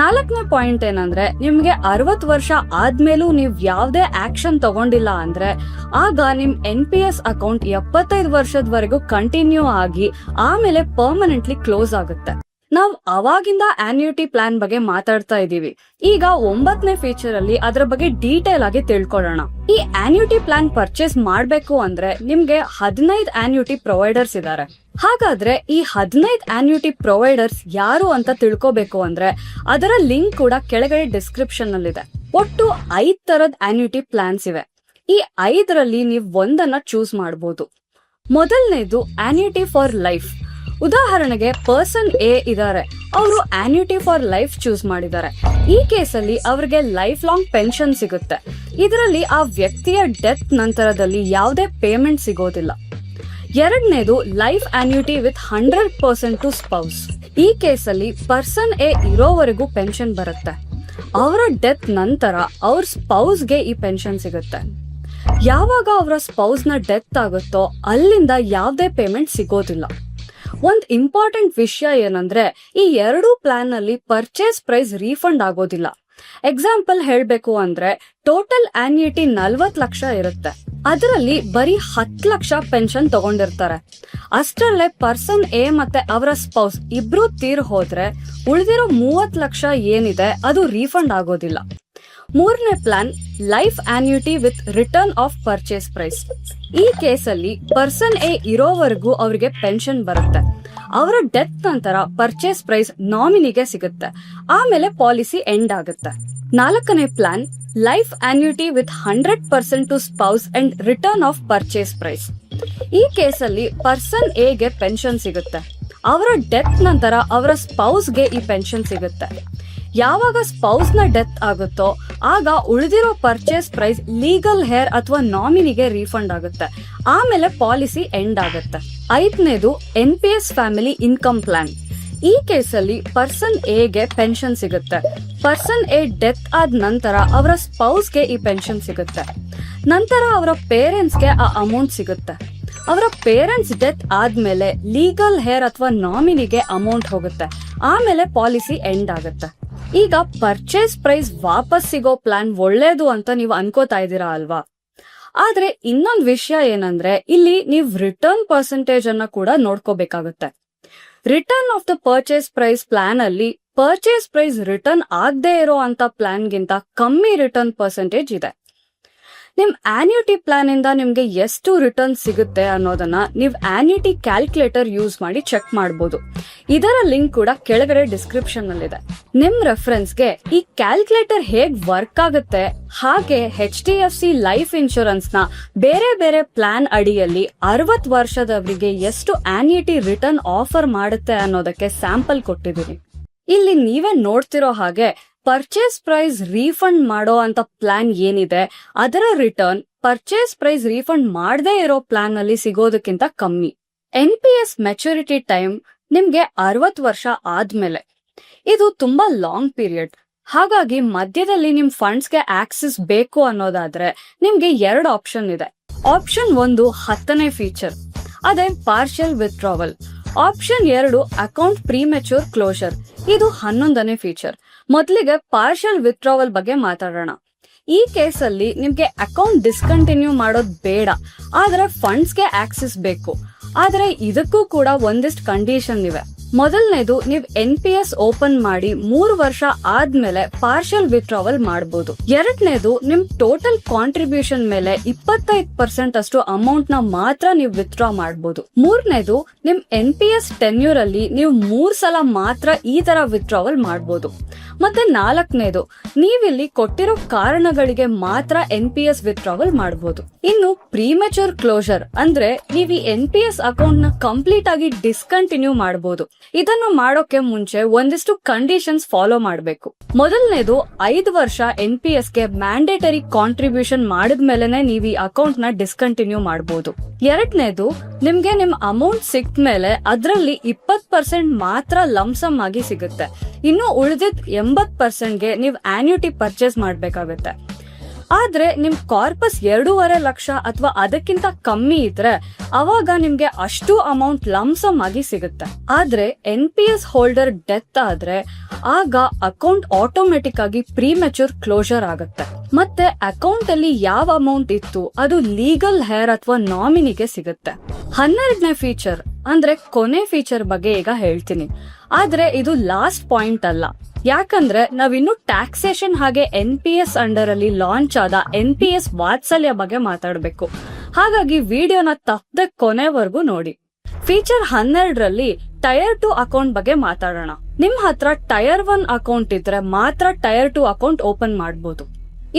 ನಾಲ್ಕನೇ ಪಾಯಿಂಟ್ ಏನಂದ್ರೆ, ನಿಮ್ಗೆ ಅರವತ್ ವರ್ಷ ಆದ್ಮೇಲೂ ನೀವ್ ಯಾವ್ದೇ ಆಕ್ಷನ್ ತಗೊಂಡಿಲ್ಲ ಅಂದ್ರೆ, ಆಗ ನಿಮ್ ಎನ್ ಪಿ ಎಸ್ ಅಕೌಂಟ್ ಎಪ್ಪತ್ತೈದು ವರ್ಷದವರೆಗೂ ಕಂಟಿನ್ಯೂ ಆಗಿ, ಆಮೇಲೆ ಪರ್ಮನೆಂಟ್ಲಿ ಕ್ಲೋಸ್ ಆಗುತ್ತೆ. ನಾವ್ ಅವಾಗಿಂದ ಆನ್ಯೂಟಿ ಪ್ಲಾನ್ ಬಗ್ಗೆ ಮಾತಾಡ್ತಾ ಇದೀವಿ ಈಗ ಒಂಬತ್ತನೇ ಫೀಚರ್ ಅಲ್ಲಿ ಅದರ ಬಗ್ಗೆ ಡೀಟೇಲ್ ಆಗಿ ತಿಳ್ಕೊಳ್ಳೋಣ. ಈ ಆನ್ಯೂಟಿ ಪ್ಲಾನ್ ಪರ್ಚೇಸ್ ಮಾಡ್ಬೇಕು ಅಂದ್ರೆ ನಿಮ್ಗೆ ಹದಿನೈದು ಆನ್ಯೂಟಿ ಪ್ರೊವೈಡರ್ಸ್ ಇದ್ದಾರೆ ಹಾಗಾದ್ರೆ ಈ ಹದಿನೈದು ಆನ್ಯೂಟಿ ಪ್ರೊವೈಡರ್ಸ್ ಯಾರು ಅಂತ ತಿಳ್ಕೋಬೇಕು ಅಂದ್ರೆ ಅದರ ಲಿಂಕ್ ಕೂಡ ಕೆಳಗಡೆ ಡಿಸ್ಕ್ರಿಪ್ಷನ್ ನಲ್ಲಿದೆ. ಒಟ್ಟು ಐದ್ ತರದ ಆನ್ಯೂಟಿ ಪ್ಲಾನ್ಸ್ ಇವೆ. ಈ ಐದರಲ್ಲಿ ನೀವು ಒಂದನ್ನ ಚೂಸ್ ಮಾಡಬಹುದು ಮೊದಲನೇದು ಆನ್ಯೂಟಿ ಫಾರ್ ಲೈಫ್ ಉದಾಹರಣೆಗೆ ಪರ್ಸನ್ ಎ ಇದ್ದಾರೆ. ಅವರು ಆನ್ಯೂಟಿ ಫಾರ್ ಲೈಫ್ ಚೂಸ್ ಮಾಡಿದ್ದಾರೆ. ಈ ಕೇಸಲ್ಲಿ ಅವರಿಗೆ ಲೈಫ್ ಲಾಂಗ್ ಪೆನ್ಷನ್ ಸಿಗುತ್ತೆ. ಇದರಲ್ಲಿ ಆ ವ್ಯಕ್ತಿಯ ಡೆತ್ ನಂತರದಲ್ಲಿ ಯಾವುದೇ ಪೇಮೆಂಟ್ ಸಿಗೋದಿಲ್ಲ. ಎರಡನೇದು life annuity with hundred percent to spouse ಈ ಕೇಸಲ್ಲಿ ಪರ್ಸನ್ ಎ ಇರೋವರೆಗೂ ಪೆನ್ಷನ್ ಬರುತ್ತೆ. ಅವರ ಡೆತ್ ನಂತರ ಅವ್ರ ಸ್ಪೌಸ್ಗೆ ಈ ಪೆನ್ಷನ್ ಸಿಗುತ್ತೆ. ಯಾವಾಗ ಅವರ ಸ್ಪೌಸ್ನ ಡೆತ್ ಆಗುತ್ತೋ ಅಲ್ಲಿಂದ ಯಾವುದೇ ಪೇಮೆಂಟ್ ಸಿಗೋದಿಲ್ಲ. ಒಂದ್ ಇಂಪಾರ್ಟೆಂಟ್ ವಿಷಯ ಏನಂದ್ರೆ ಈ ಎರಡು ಪ್ಲಾನ್ನಲ್ಲಿ ಪರ್ಚೇಸ್ ಪ್ರೈಸ್ ರೀಫಂಡ್ ಆಗೋದಿಲ್ಲ. ಎಕ್ಸಾಂಪಲ್ ಹೇಳ್ಬೇಕು ಅಂದ್ರೆ ಟೋಟಲ್ ಆನ್ಯುಟಿ ನಲ್ವತ್ ಲಕ್ಷ ಇರುತ್ತೆ. ಅದರಲ್ಲಿ ಬರೀ ಹತ್ ಲಕ್ಷ ಪೆನ್ಷನ್ ತಗೊಂಡಿರ್ತಾರೆ. ಅಷ್ಟರಲ್ಲೇ ಪರ್ಸನ್ ಎ ಮತ್ತೆ ಅವರ ಸ್ಪೌಸ್ ಇಬ್ರು ತೀರ್ ಹೋದ್ರೆ ಉಳಿದಿರೋ ಮೂವತ್ ಲಕ್ಷ ಏನಿದೆ ಅದು ರೀಫಂಡ್ ಆಗೋದಿಲ್ಲ. ಮೂರನೇ plan life annuity with return of purchase price ಈ ಕೇಸಲ್ಲಿ ಪರ್ಸನ್ ಎ ಇರೋವರೆಗೂ ಅವರಿಗೆ ಪೆನ್ಷನ್ ಬರುತ್ತೆ. ಅವರ ಡೆತ್ ನಂತರ ಪರ್ಚೇಸ್ ಪ್ರೈಸ್ ನಾಮಿನಿಗೆ ಸಿಗುತ್ತೆ. ಆಮೇಲೆ ಪಾಲಿಸಿ ಎಂಡ್ ಆಗುತ್ತೆ. ನಾಲ್ಕನೇ plan life annuity with hundred percent to spouse and return of purchase price ಈ ಕೇಸಲ್ಲಿ ಪರ್ಸನ್ ಎಗೆ ಪೆನ್ಷನ್ ಸಿಗುತ್ತೆ. ಅವರ ಡೆತ್ ನಂತರ ಅವರ ಸ್ಪೌಸ್ಗೆ ಈ ಪೆನ್ಷನ್ ಸಿಗುತ್ತೆ. ಯಾವಾಗ ಸ್ಪೌಸ್ನ ಡೆತ್ ಆಗುತ್ತೋ, ಆಗ ಉಳಿದಿರೋ ಪರ್ಚೇಸ್ ಪ್ರೈಸ್ ಲೀಗಲ್ ಹೇರ್ ಅಥವಾ ನಾಮಿನಿಗೆ ರೀಫಂಡ್ ಆಗುತ್ತೆ. ಆಮೇಲೆ ಪಾಲಿಸಿ ಎಂಡ್ ಆಗುತ್ತೆ. ಐದನೇದು N P S family income plan ಈ ಕೇಸಲ್ಲಿ ಪರ್ಸನ್ ಎಗೆ ಪೆನ್ಷನ್ ಸಿಗುತ್ತೆ. ಪರ್ಸನ್ ಎ ಡೆತ್ ಆದ ನಂತರ ಅವರ ಸ್ಪೌಸ್ಗೆ ಈ ಪೆನ್ಷನ್ ಸಿಗುತ್ತೆ. ನಂತರ ಅವರ ಪೇರೆಂಟ್ಸ್ಗೆ ಆ ಅಮೌಂಟ್ ಸಿಗುತ್ತೆ. ಅವರ ಪೇರೆಂಟ್ಸ್ ಡೆತ್ ಆದ್ಮೇಲೆ ಲೀಗಲ್ ಹೇರ್ ಅಥವಾ ನಾಮಿನಿಗೆ ಅಮೌಂಟ್ ಹೋಗುತ್ತೆ. ಆಮೇಲೆ ಪಾಲಿಸಿ ಎಂಡ್ ಆಗುತ್ತೆ. ಈಗ ಪರ್ಚೇಸ್ ಪ್ರೈಸ್ ವಾಪಸ್ ಸಿಗೋ ಪ್ಲಾನ್ ಒಳ್ಳೇದು ಅಂತ ನೀವು ಅನ್ಕೋತಾ ಇದ್ದೀರಾ ಅಲ್ವಾ? ಆದ್ರೆ ಇನ್ನೊಂದ್ ವಿಷಯ ಏನಂದ್ರೆ ಇಲ್ಲಿ ನೀವು ರಿಟರ್ನ್ ಪರ್ಸೆಂಟೇಜ್ ಅನ್ನ ಕೂಡ ನೋಡ್ಕೋಬೇಕಾಗುತ್ತೆ. Return of the purchase price plan ಅಲ್ಲಿ ಪರ್ಚೇಸ್ ಪ್ರೈಸ್ ರಿಟರ್ನ್ ಆಗದೆ ಇರೋ ಅಂತ ಪ್ಲಾನ್ಗಿಂತ ಕಮ್ಮಿ ರಿಟರ್ನ್ ಪರ್ಸೆಂಟೇಜ್ ಇದೆ. ನಿಮ್ ಆನ್ಯೂಟಿ ಪ್ಲಾನ್ ಇಂದ ನಿಮ್ಗೆ ಎಷ್ಟು ರಿಟರ್ನ್ ಸಿಗುತ್ತೆ ಅನ್ನೋದನ್ನ ನೀವು ಆನ್ಯೂಟಿ ಕ್ಯಾಲ್ಕುಲೇಟರ್ ಯೂಸ್ ಮಾಡಿ ಚೆಕ್ ಮಾಡಬಹುದು ಇದರ ಲಿಂಕ್ ಕೂಡ ಕೆಳಗಡೆ ಡಿಸ್ಕ್ರಿಪ್ಷನ್ ನಲ್ಲಿದೆ. ನಿಮ್ ರೆಫರೆನ್ಸ್ಗೆ ಈ ಕ್ಯಾಲ್ಕುಲೇಟರ್ ಹೇಗ್ ವರ್ಕ್ ಆಗುತ್ತೆ, ಹಾಗೆ H D F C life ಇನ್ಶೂರೆನ್ಸ್ನ ಬೇರೆ ಬೇರೆ ಪ್ಲಾನ್ ಅಡಿಯಲ್ಲಿ ಅರವತ್ ವರ್ಷದವರಿಗೆ ಎಷ್ಟು ಆನ್ಯೂಟಿ ರಿಟರ್ನ್ ಆಫರ್ ಮಾಡುತ್ತೆ ಅನ್ನೋದಕ್ಕೆ ಸ್ಯಾಂಪಲ್ ಕೊಟ್ಟಿದ್ದೀನಿ ಇಲ್ಲಿ ನೀವೇ ನೋಡ್ತಿರೋ ಹಾಗೆ ಪರ್ಚೇಸ್ ಪ್ರೈಸ್ ರೀಫಂಡ್ ಮಾಡೋ ಅಂತ ಪ್ಲಾನ್ ಏನಿದೆ, ಅದರ ರಿಟರ್ನ್ ಪರ್ಚೇಸ್ ಪ್ರೈಸ್ ರೀಫಂಡ್ ಮಾಡದೇ ಇರೋ ಪ್ಲಾನ್ ಅಲ್ಲಿ ಸಿಗೋದಕ್ಕಿಂತ ಕಮ್ಮಿ. N P S maturity time ನಿಮ್ಗೆ ಅರವತ್ ವರ್ಷ ಆದ್ಮೇಲೆ. ಇದು ತುಂಬಾ ಲಾಂಗ್ ಪೀರಿಯಡ್ ಹಾಗಾಗಿ ಮಧ್ಯದಲ್ಲಿ ನಿಮ್ ಫಂಡ್ಸ್ಗೆ ಆಕ್ಸೆಸ್ ಬೇಕು ಅನ್ನೋದಾದ್ರೆ ನಿಮ್ಗೆ ಎರಡು ಆಪ್ಷನ್ ಇದೆ. ಆಪ್ಷನ್ ಒಂದು ಹತ್ತನೇ ಫೀಚರ್ ಅದೇ ಪಾರ್ಷಿಯಲ್ ವಿತ್ಡ್ರಾವಲ್ ಆಪ್ಷನ್ ಎರಡು ಅಕೌಂಟ್ ಪ್ರಿಮೆಚೂರ್ ಕ್ಲೋಷರ್ ಇದು ಹನ್ನೊಂದನೇ ಫೀಚರ್ ಮೊದಲಿಗೆ ಪಾರ್ಷಿಯಲ್ ವಿತ್ಡ್ರಾವಲ್ ಬಗ್ಗೆ ಮಾತಾಡೋಣ. ಈ ಕೇಸಲ್ಲಿ ನಿಮ್ಗೆ ಅಕೌಂಟ್ ಡಿಸ್ಕಂಟಿನ್ಯೂ ಮಾಡೋದ್ ಬೇಡ. ಆದ್ರೆ ಫಂಡ್ಸ್ಗೆ ಆಕ್ಸೆಸ್ ಬೇಕು. ಆದ್ರೆ ಇದಕ್ಕೂ ಕೂಡ ಒಂದಿಷ್ಟು ಕಂಡೀಷನ್ ಇವೆ. ಮೊದಲನೇದು, ನೀವು ಎನ್ ಪಿ ಎಸ್ ಓಪನ್ ಮಾಡಿ ಮೂರು ವರ್ಷ ಆದ್ಮೇಲೆ ಪಾರ್ಷಿಯಲ್ ವಿತ್ಡ್ರಾವಲ್ ಮಾಡಬಹುದು ಎರಡನೇದು, ನಿಮ್ ಟೋಟಲ್ ಕಾಂಟ್ರಿಬ್ಯೂಷನ್ ಮೇಲೆ ಇಪ್ಪತ್ತೈದು ಪರ್ಸೆಂಟ್ ಅಷ್ಟು ಅಮೌಂಟ್ನ ಮಾತ್ರ ನೀವು ವಿತ್ಡ್ರಾ ಮಾಡಬಹುದು ಮೂರನೇದು, ನಿಮ್ ಎನ್ ಪಿ ಎಸ್ ಟೆನ್ಯೂರ್ ಅಲ್ಲಿ ನೀವು ಮೂರ್ ಸಲ ಮಾತ್ರ ಈ ತರ ವಿತ್ಡ್ರಾವಲ್ ಮಾಡಬಹುದು ಮತ್ತೆ ನಾಲ್ಕನೇದು, ನೀವಿಲ್ಲಿ ಕೊಟ್ಟಿರೋ ಕಾರಣಗಳಿಗೆ ಮಾತ್ರ ಎನ್ ಪಿ ಎಸ್ ವಿತ್ಡ್ರಾವಲ್ ಮಾಡಬಹುದು ಇನ್ನು ಪ್ರೀಮೆಚೂರ್ ಕ್ಲೋಸರ್ ಅಂದ್ರೆ ನೀವು ಈ ಎನ್ ಪಿ ಎಸ್ ಅಕೌಂಟ್ನ ಕಂಪ್ಲೀಟ್ ಆಗಿ ಡಿಸ್ಕಂಟಿನ್ಯೂ ಮಾಡಬಹುದು ಇದನ್ನು ಮಾಡೋಕೆ ಮುಂಚೆ ಒಂದಿಷ್ಟು ಕಂಡೀಷನ್ಸ್ ಫಾಲೋ ಮಾಡಬೇಕು. ಮೊದಲನೇದು ಐದು ವರ್ಷ ಎನ್ ಪಿ ಎಸ್ಗೆ ಮ್ಯಾಂಡೇಟರಿ ಕಾಂಟ್ರಿಬ್ಯೂಷನ್ ಮಾಡಿದ್ಮೇಲೆ ನೀವು ಈ ಅಕೌಂಟ್ನ ಡಿಸ್ಕಂಟಿನ್ಯೂ ಮಾಡಬಹುದು ಎರಡನೇದು, ನಿಮ್ಗೆ ನಿಮ್ ಅಮೌಂಟ್ ಸಿಕ್ಕ ಮೇಲೆ ಅದರಲ್ಲಿ ಇಪ್ಪತ್ ಪರ್ಸೆಂಟ್ ಮಾತ್ರ ಲಂಸಮ್ ಆಗಿ ಸಿಗುತ್ತೆ. ಇನ್ನು ಉಳಿದಿದ್ ಎಂಬತ್ ಪರ್ಸೆಂಟ್ಗೆ ನೀವು ಆನ್ಯೂಟಿ ಪರ್ಚೇಸ್ ಮಾಡ್ಬೇಕಾಗುತ್ತೆ. ಆದ್ರೆ ನಿಮ್ ಕಾರ್ಪಸ್ ಎರಡೂವರೆ ಲಕ್ಷ ಅಥವಾ ಅದಕ್ಕಿಂತ ಕಮ್ಮಿ ಇದ್ರೆ ಅವಾಗ ನಿಮ್ಗೆ ಅಷ್ಟು ಅಮೌಂಟ್ ಲಂಸಮ್ ಆಗಿ ಸಿಗುತ್ತೆ. ಆದ್ರೆ N P S holder death ಆದ್ರೆ ಆಗ ಅಕೌಂಟ್ ಆಟೋಮೆಟಿಕ್ ಆಗಿ ಪ್ರೀಮೆಚೂರ್ ಕ್ಲೋಸರ್ ಆಗುತ್ತೆ. ಮತ್ತೆ ಅಕೌಂಟ್ ಅಲ್ಲಿ ಯಾವ ಅಮೌಂಟ್ ಇತ್ತು ಅದು ಲೀಗಲ್ ಹೇರ್ ಅಥವಾ ನಾಮಿನಿಗೆ ಸಿಗುತ್ತೆ. ಹನ್ನೆರಡನೇ ಫೀಚರ್ ಅಂದ್ರೆ ಕೊನೆ ಫೀಚರ್ ಬಗ್ಗೆ ಈಗ ಹೇಳ್ತೀನಿ. ಆದ್ರೆ ಇದು ಲಾಸ್ಟ್ ಪಾಯಿಂಟ್ ಅಲ್ಲ. ಯಾಕಂದ್ರೆ ನಾವಿನ್ನು ಟ್ಯಾಕ್ಸೇಷನ್ ಹಾಗೆ ಎನ್ ಪಿ ಎಸ್ ಅಂಡರ್ ಅಲ್ಲಿ ಲಾಂಚ್ ಆದ ಎನ್ ಪಿ ಎಸ್ ವಾತ್ಸಲ್ಯ ಬಗ್ಗೆ ಮಾತಾಡಬೇಕು. ಹಾಗಾಗಿ ವಿಡಿಯೋನ ತಪ್ಪದೆ ಕೊನೆವರೆಗೂ ನೋಡಿ. ಫೀಚರ್ ಹನ್ನೆರಡರಲ್ಲಿ ಟೈರ್ ಟು ಅಕೌಂಟ್ ಬಗ್ಗೆ ಮಾತಾಡೋಣ. ನಿಮ್ ಹತ್ರ ಟೈರ್ ಒನ್ ಅಕೌಂಟ್ ಇದ್ರೆ ಮಾತ್ರ ಟೈರ್ ಟು ಅಕೌಂಟ್ ಓಪನ್ ಮಾಡಬಹುದು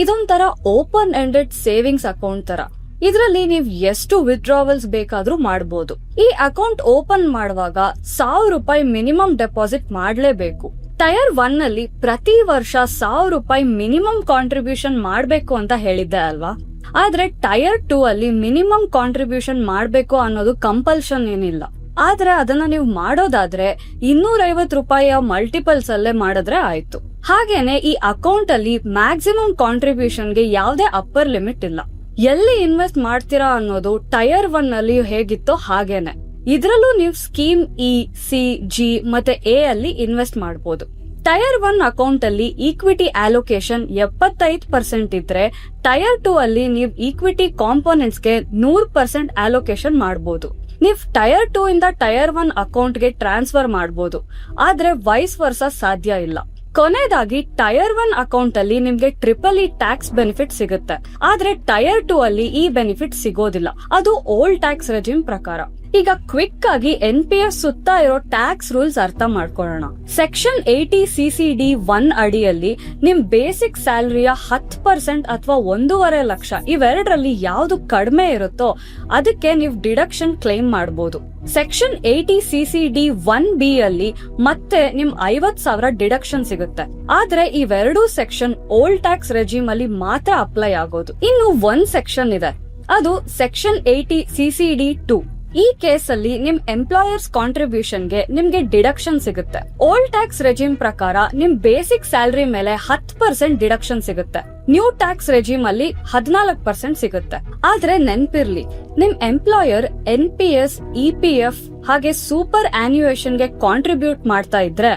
ಇದೊಂಥರ ಓಪನ್ ಎಂಡೆಡ್ ಸೇವಿಂಗ್ಸ್ ಅಕೌಂಟ್ ತರ. ಇದರಲ್ಲಿ ನೀವು ಎಷ್ಟು ವಿತ್ಡ್ರಾವಲ್ಸ್ ಬೇಕಾದ್ರೂ ಮಾಡಬಹುದು ಈ ಅಕೌಂಟ್ ಓಪನ್ ಮಾಡುವಾಗ ಸಾವಿರ ರೂಪಾಯಿ ಮಿನಿಮಮ್ ಡೆಪಾಸಿಟ್ ಮಾಡಲೇಬೇಕು. ಟೈರ್ ಒನ್ ಅಲ್ಲಿ ಪ್ರತಿ ವರ್ಷ ಸಾವಿರ ರೂಪಾಯಿ ಮಿನಿಮಮ್ ಕಾಂಟ್ರಿಬ್ಯೂಷನ್ ಮಾಡಬೇಕು ಅಂತ ಹೇಳಿದ್ದೆ ಅಲ್ವಾ? ಆದ್ರೆ ಟೈರ್ ಟೂ ಅಲ್ಲಿ ಮಿನಿಮಮ್ ಕಾಂಟ್ರಿಬ್ಯೂಷನ್ ಮಾಡಬೇಕು ಅನ್ನೋದು ಕಂಪಲ್ಷನ್ ಏನಿಲ್ಲ. ಆದ್ರೆ ಅದನ್ನ ನೀವು ಮಾಡೋದಾದ್ರೆ ಇನ್ನೂರ ಐವತ್ ರೂಪಾಯಿಯ ಮಲ್ಟಿಪಲ್ಸ್ ಅಲ್ಲೇ ಮಾಡಿದ್ರೆ ಆಯ್ತು. ಹಾಗೇನೆ ಈ ಅಕೌಂಟ್ ಅಲ್ಲಿ ಮ್ಯಾಕ್ಸಿಮಮ್ ಕಾಂಟ್ರಿಬ್ಯೂಷನ್ಗೆ ಯಾವುದೇ ಅಪ್ಪರ್ ಲಿಮಿಟ್ ಇಲ್ಲ. ಎಲ್ಲಿ ಇನ್ವೆಸ್ಟ್ ಮಾಡ್ತೀರಾ ಅನ್ನೋದು ಟೈರ್ ಒನ್ ಅಲ್ಲಿ ಹೇಗಿತ್ತೋ ಹಾಗೇನೆ. ಇದ್ರಲ್ಲೂ ನೀವು ಸ್ಕೀಮ್ ಇ, ಸಿ, ಜಿ ಮತ್ತೆ ಎ ಅಲ್ಲಿ ಇನ್ವೆಸ್ಟ್ ಮಾಡಬಹುದು ಟೈರ್ ಒನ್ ಅಕೌಂಟ್ ಅಲ್ಲಿ ಈಕ್ವಿಟಿ ಅಲೋಕೇಶನ್ ಎಪ್ಪತ್ತೈದು ಪರ್ಸೆಂಟ್ ಇದ್ರೆ ಟೈರ್ ಟೂ ಅಲ್ಲಿ ನೀವು ಈಕ್ವಿಟಿ ಕಾಂಪೋನೆಂಟ್ಸ್ಗೆ ನೂರ್ ಪರ್ಸೆಂಟ್ ಅಲೋಕೇಶನ್ ಮಾಡಬಹುದು ನೀವು ಟೈರ್ ಟೂ ಇಂದ ಟೈರ್ ಒನ್ ಅಕೌಂಟ್ಗೆ ಟ್ರಾನ್ಸ್ಫರ್ ಮಾಡಬಹುದು ಆದ್ರೆ ವೈಸ್ ವರ್ಸ ಸಾಧ್ಯ ಇಲ್ಲ. ಕೊನೆಯದಾಗಿ ಟೈರ್ ಒನ್ ಅಕೌಂಟ್ ಅಲ್ಲಿ ನಿಮ್ಗೆ ಟ್ರಿಪಲ್ ಇ ಟ್ಯಾಕ್ಸ್ ಬೆನಿಫಿಟ್ ಸಿಗುತ್ತೆ. ಆದ್ರೆ ಟೈರ್ ಟೂ ಅಲ್ಲಿ ಈ ಬೆನಿಫಿಟ್ ಸಿಗೋದಿಲ್ಲ. ಅದು ಓಲ್ಡ್ ಟ್ಯಾಕ್ಸ್ ರೆಜಿಮ್ ಪ್ರಕಾರ. ಈಗ ಕ್ವಿಕ್ ಆಗಿ ಎನ್ ಪಿ ಎಸ್ ಸುತ್ತ ಇರೋ ಟ್ಯಾಕ್ಸ್ ರೂಲ್ಸ್ ಅರ್ಥ ಮಾಡ್ಕೊಳ್ಳೋಣ. Section eighty C C D one ಅಡಿಯಲ್ಲಿ ನಿಮ್ ಬೇಸಿಕ್ ಸ್ಯಾಲರಿಯ ಹತ್ತು ಪರ್ಸೆಂಟ್ ಅಥವಾ ಒಂದೂವರೆ ಲಕ್ಷ ಇವೆರಡರಲ್ಲಿ ಯಾವ್ದು ಕಡಿಮೆ ಇರುತ್ತೋ ಅದಕ್ಕೆ ನೀವು ಡಿಡಕ್ಷನ್ ಕ್ಲೈಮ್ ಮಾಡಬಹುದು section eighty C C D one B ಅಲ್ಲಿ ಮತ್ತೆ ನಿಮ್ ಐವತ್ ಸಾವಿರ ಡಿಡಕ್ಷನ್ ಸಿಗುತ್ತೆ. ಆದ್ರೆ ಇವೆರಡೂ ಸೆಕ್ಷನ್ ಓಲ್ಡ್ ಟ್ಯಾಕ್ಸ್ ರೆಜಿಮ್ ಅಲ್ಲಿ ಮಾತ್ರ ಅಪ್ಲೈ ಆಗೋದು. ಇನ್ನು ಒಂದ್ ಸೆಕ್ಷನ್ ಇದೆ. ಅದು section eighty C C D two ಈ ಕೇಸ್ ಅಲ್ಲಿ ನಿಮ್ ಎಂಪ್ಲಾಯರ್ಸ್ ಕಾಂಟ್ರಿಬ್ಯೂಷನ್ಗೆ ನಿಮ್ಗೆ ಡಿಡಕ್ಷನ್ ಸಿಗುತ್ತೆ. ಓಲ್ಡ್ ಟ್ಯಾಕ್ಸ್ ರೆಜಿಮ್ ಪ್ರಕಾರ ನಿಮ್ ಬೇಸಿಕ್ ಸ್ಯಾಲರಿ ಮೇಲೆ ಹತ್ತು ಪರ್ಸೆಂಟ್ ಡಿಡಕ್ಷನ್ ಸಿಗುತ್ತೆ. ನ್ಯೂ ಟ್ಯಾಕ್ಸ್ ರೆಜಿಮ್ ಅಲ್ಲಿ ಹದಿನಾಲ್ಕು ಪರ್ಸೆಂಟ್ ಸಿಗುತ್ತೆ. ಆದ್ರೆ ನೆನ್ಪಿರ್ಲಿ, ನಿಮ್ employer N P S E P F ಹಾಗೆ ಸೂಪರ್ ಆನ್ಯುಯೇಷನ್ಗೆ ಕಾಂಟ್ರಿಬ್ಯೂಟ್ ಮಾಡ್ತಾ ಇದ್ರೆ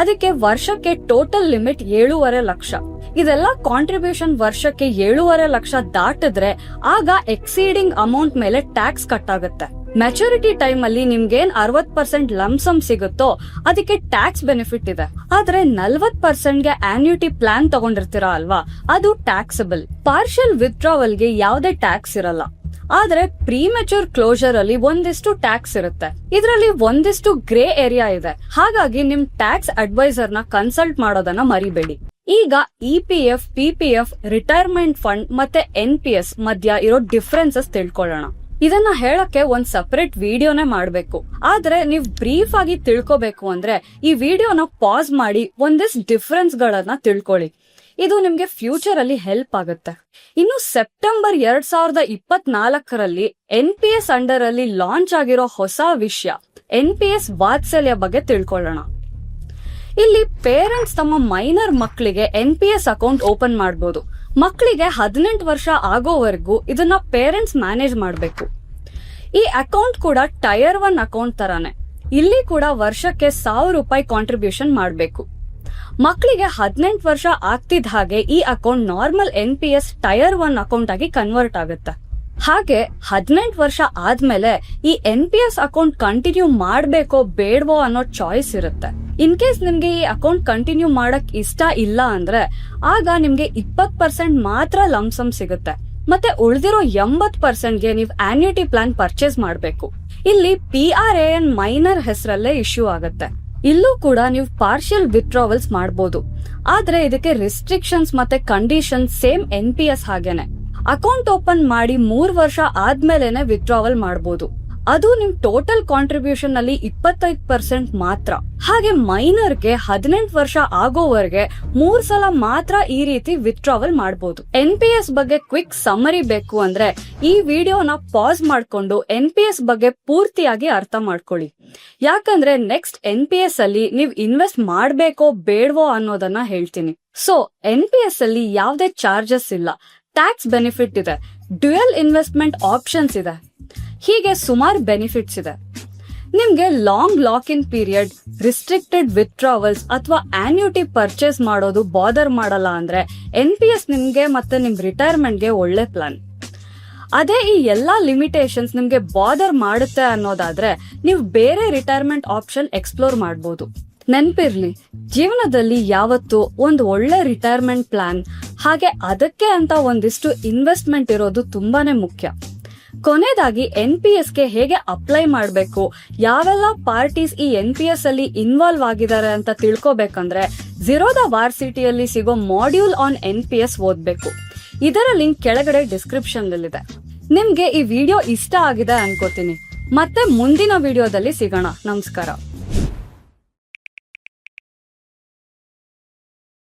ಅದಕ್ಕೆ ವರ್ಷಕ್ಕೆ ಟೋಟಲ್ ಲಿಮಿಟ್ ಏಳೂವರೆ ಲಕ್ಷ. ಇದೆಲ್ಲ ಕಾಂಟ್ರಿಬ್ಯೂಷನ್ ವರ್ಷಕ್ಕೆ ಏಳೂವರೆ ಲಕ್ಷ ದಾಟಿದ್ರೆ ಆಗ ಎಕ್ಸೀಡಿಂಗ್ ಅಮೌಂಟ್ ಮೇಲೆ ಟ್ಯಾಕ್ಸ್ ಕಟ್ ಆಗುತ್ತೆ. ಮೆಚುರಿಟಿ ಟೈಮ್ ಅಲ್ಲಿ ನಿಮ್ಗೇನ್ ಅರವತ್ ಪರ್ಸೆಂಟ್ ಲಂಸಮ್ ಸಿಗುತ್ತೋ ಅದಕ್ಕೆ ಟ್ಯಾಕ್ಸ್ ಬೆನಿಫಿಟ್ ಇದೆ. ಆದ್ರೆ ನಲ್ವತ್ ಪರ್ಸೆಂಟ್ಗೆ ಆನ್ಯೂಟಿ ಪ್ಲಾನ್ ತಗೊಂಡಿರ್ತೀರಾ ಅಲ್ವಾ? ಅದು ಟ್ಯಾಕ್ಸಬಲ್ ಪಾರ್ಷಿಯಲ್ ವಿತ್ಡ್ರಾವಲ್ಗೆ ಯಾವುದೇ ಟ್ಯಾಕ್ಸ್ ಇರಲ್ಲ. ಆದ್ರೆ ಪ್ರೀಮೆಚೂರ್ ಕ್ಲೋಸರ್ ಅಲ್ಲಿ ಒಂದಿಷ್ಟು ಟ್ಯಾಕ್ಸ್ ಇರುತ್ತೆ. ಇದರಲ್ಲಿ ಒಂದಿಷ್ಟು ಗ್ರೇ ಏರಿಯಾ ಇದೆ. ಹಾಗಾಗಿ ನಿಮ್ ಟ್ಯಾಕ್ಸ್ ಅಡ್ವೈಸರ್ನ ಕನ್ಸಲ್ಟ್ ಮಾಡೋದನ್ನ ಮರಿಬೇಡಿ. ಈಗ E P F P P F retirement fund ಮತ್ತೆ ಎನ್ ಪಿ ಎಸ್ ಮಧ್ಯ ಇರೋ ಡಿಫ್ರೆನ್ಸಸ್ ತಿಳ್ಕೊಳ್ಳೋಣ. ಇದನ್ನ ಹೇಳಕ್ಕೆ ಒಂದ್ ಸಪರೇಟ್ ವಿಡಿಯೋನೇ ಮಾಡ್ಬೇಕು. ಆದ್ರೆ ನೀವ್ ಬ್ರೀಫ್ ಆಗಿ ತಿಳ್ಕೊಬೇಕು ಅಂದ್ರೆ ಈ ವಿಡಿಯೋನ ಪಾಸ್ ಮಾಡಿ ಒಂದಿಸ್ ಡಿಫ್ರೆನ್ಸ್ ಗಳನ್ನ ತಿಳ್ಕೊಳ್ಳಿ. ಇದು ನಿಮ್ಗೆ ಫ್ಯೂಚರ್ ಅಲ್ಲಿ ಹೆಲ್ಪ್ ಆಗುತ್ತೆ. ಇನ್ನು ಸೆಪ್ಟೆಂಬರ್ ಎರಡ್ ಸಾವಿರದ ಇಪ್ಪತ್ನಾಲ್ಕರಲ್ಲಿ ಎನ್ ಪಿ ಎಸ್ ಅಂಡರ್ ಅಲ್ಲಿ ಲಾಂಚ್ ಆಗಿರೋ ಹೊಸ ವಿಷಯ ಎನ್ ಪಿ ಎಸ್ ವಾತ್ಸಲ್ಯ ಬಗ್ಗೆ ತಿಳ್ಕೊಳ್ಳೋಣ. ಇಲ್ಲಿ ಪೇರೆಂಟ್ಸ್ ತಮ್ಮ ಮೈನರ್ ಮಕ್ಕಳಿಗೆ N P S account open ಮಾಡಬಹುದು ಮಕ್ಕಳಿಗೆ ಹದಿನೆಂಟು ವರ್ಷ ಆಗೋವರೆಗೂ ಇದನ್ನ ಪೇರೆಂಟ್ಸ್ ಮ್ಯಾನೇಜ್ ಮಾಡಬೇಕು. ಈ ಅಕೌಂಟ್ ಕೂಡ ಟೈರ್ ಒನ್ ಅಕೌಂಟ್ ತರಾನೇ. ಇಲ್ಲಿ ಕೂಡ ವರ್ಷಕ್ಕೆ ಸಾವಿರ ರೂಪಾಯಿ ಕಾಂಟ್ರಿಬ್ಯೂಷನ್ ಮಾಡಬೇಕು. ಮಕ್ಕಳಿಗೆ ಹದಿನೆಂಟು ವರ್ಷ ಆಗ್ತಿದ್ದ ಹಾಗೆ ಈ account normal N P S tier one account ಆಗಿ ಕನ್ವರ್ಟ್ ಆಗುತ್ತೆ. ಹಾಗೆ ಹದಿನೆಂಟು ವರ್ಷ ಆದ್ಮೇಲೆ ಈ N P S account continue ಮಾಡಬೇಕೋ ಬೇಡವೋ ಅನ್ನೋ ಚಾಯ್ಸ್ ಇರುತ್ತೆ. ಇನ್ ಕೇಸ್ ನಿಮ್ಗೆ ಈ ಅಕೌಂಟ್ ಕಂಟಿನ್ಯೂ ಮಾಡಕ್ ಇಷ್ಟ ಇಲ್ಲ ಅಂದ್ರೆ, ಆಗ ನಿಮ್ಗೆ ಇಪ್ಪತ್ ಪರ್ಸೆಂಟ್ ಮಾತ್ರ ಲಂಸಮ್ ಸಿಗುತ್ತೆ. ಮತ್ತೆ ಉಳಿದಿರೋ ಎಂಬತ್ ಪರ್ಸೆಂಟ್ಗೆ ನೀವು ಆನ್ಯುಟಿ ಪ್ಲಾನ್ ಪರ್ಚೇಸ್ ಮಾಡಬೇಕು. ಇಲ್ಲಿ P R A N minor ಹೆಸರಲ್ಲೇ ಇಶ್ಯೂ ಆಗುತ್ತೆ. ಇಲ್ಲೂ ಕೂಡ ನೀವು ಪಾರ್ಷಿಯಲ್ ವಿತ್ಡ್ರಾವಲ್ಸ್ ಮಾಡಬಹುದು ಆದ್ರೆ ಇದಕ್ಕೆ ರಿಸ್ಟ್ರಿಕ್ಷನ್ಸ್ ಮತ್ತೆ condition same N P S ಹಾಗೇನೆ. ಅಕೌಂಟ್ ಓಪನ್ ಮಾಡಿ ಮೂರ್ ವರ್ಷ ಆದ್ಮೇಲೆನೆ ವಿತ್ಡ್ರಾವಲ್ ಮಾಡಬಹುದು ಅದು ನಿಮ್ ಟೋಟಲ್ ಕಾಂಟ್ರಿಬ್ಯೂಷನ್ ಅಲ್ಲಿ ಇಪ್ಪತ್ತೈದು ಪರ್ಸೆಂಟ್ ಮಾತ್ರ. ಹಾಗೆ ಮೈನರ್ಗೆ ಹದಿನೆಂಟು ವರ್ಷ ಆಗೋವರೆಗೆ ಮೂರ್ ಸಲ ಮಾತ್ರ ಈ ರೀತಿ ವಿತ್ಡ್ರಾವಲ್ ಮಾಡಬಹುದು ಎನ್ ಪಿ ಎಸ್ ಬಗ್ಗೆ ಕ್ವಿಕ್ ಸಮರಿ ಬೇಕು ಅಂದ್ರೆ ಈ ವಿಡಿಯೋನ ಪಾಸ್ ಮಾಡ್ಕೊಂಡು ಎನ್ ಪಿ ಎಸ್ ಬಗ್ಗೆ ಪೂರ್ತಿಯಾಗಿ ಅರ್ಥ ಮಾಡ್ಕೊಳ್ಳಿ. ಯಾಕಂದ್ರೆ ನೆಕ್ಸ್ಟ್ ಎನ್ ಪಿ ಎಸ್ ಅಲ್ಲಿ ನೀವು ಇನ್ವೆಸ್ಟ್ ಮಾಡ್ಬೇಕೋ ಬೇಡವೋ ಅನ್ನೋದನ್ನ ಹೇಳ್ತೀನಿ. ಸೊ ಎನ್ ಪಿ ಎಸ್ ಅಲ್ಲಿ ಯಾವುದೇ ಚಾರ್ಜಸ್ ಇಲ್ಲ. ಟ್ಯಾಕ್ಸ್ ಬೆನಿಫಿಟ್ ಇದೆ. ಡ್ಯುಯಲ್ ಇನ್ವೆಸ್ಟ್ಮೆಂಟ್ ಆಪ್ಷನ್ಸ್ ಇದೆ. ಹೀಗೆ ಸುಮಾರು ಬೆನಿಫಿಟ್ಸ್ ಇದೆ. ನಿಮಗೆ long lock in period restricted withdrawals ಅಥವಾ ಆನ್ಯೂಟಿ ಪರ್ಚೇಸ್ ಮಾಡೋದು ಬಾದರ್ ಮಾಡಲ್ಲ ಅಂದ್ರೆ ಎನ್ ಪಿ ಎಸ್ ನಿಮ್ಗೆ ಮತ್ತೆ ನಿಮ್ ರಿಟೈರ್ಮೆಂಟ್ಗೆ ಒಳ್ಳೆ ಪ್ಲಾನ್ ಅದೇ ಈ ಎಲ್ಲಾ ಲಿಮಿಟೇಷನ್ಸ್ ನಿಮ್ಗೆ ಬಾದರ್ ಮಾಡುತ್ತೆ ಅನ್ನೋದಾದ್ರೆ ನೀವು ಬೇರೆ ರಿಟೈರ್ಮೆಂಟ್ ಆಪ್ಷನ್ ಎಕ್ಸ್ಪ್ಲೋರ್ ಮಾಡಬಹುದು ನೆನ್ಪಿರ್ಲಿ, ಜೀವನದಲ್ಲಿ ಯಾವತ್ತು ಒಂದು ಒಳ್ಳೆ ರಿಟೈರ್ಮೆಂಟ್ ಪ್ಲಾನ್ ಹಾಗೆ ಅದಕ್ಕೆ ಅಂತ ಒಂದಿಷ್ಟು ಇನ್ವೆಸ್ಟ್ಮೆಂಟ್ ಇರೋದು ತುಂಬಾನೇ ಮುಖ್ಯ. ಕೊನೆಯದಾಗಿ ಎನ್ ಪಿ ಎಸ್ಗೆ ಹೇಗೆ ಅಪ್ಲೈ ಮಾಡಬೇಕು? ಯಾವೆಲ್ಲ ಪಾರ್ಟೀಸ್ ಈ ಎನ್ ಪಿ ಎಸ್ ಅಲ್ಲಿ ಇನ್ವಾಲ್ವ್ ಆಗಿದ್ದಾರೆ ಅಂತ ತಿಳ್ಕೊಬೇಕಂದ್ರೆ ಝೀರೋದ ವಾರ್ಸಿಟಿಯಲ್ಲಿ ಸಿಗೋ module on N P S ಓದ್ಬೇಕು. ಇದರ ಲಿಂಕ್ ಕೆಳಗಡೆ ಡಿಸ್ಕ್ರಿಪ್ಷನ್ ಇದೆ ನಿಮ್ಗೆ ಈ ವಿಡಿಯೋ ಇಷ್ಟ ಆಗಿದೆ ಅನ್ಕೋತೀನಿ. ಮತ್ತೆ ಮುಂದಿನ ವಿಡಿಯೋದಲ್ಲಿ ಸಿಗೋಣ. ನಮಸ್ಕಾರ.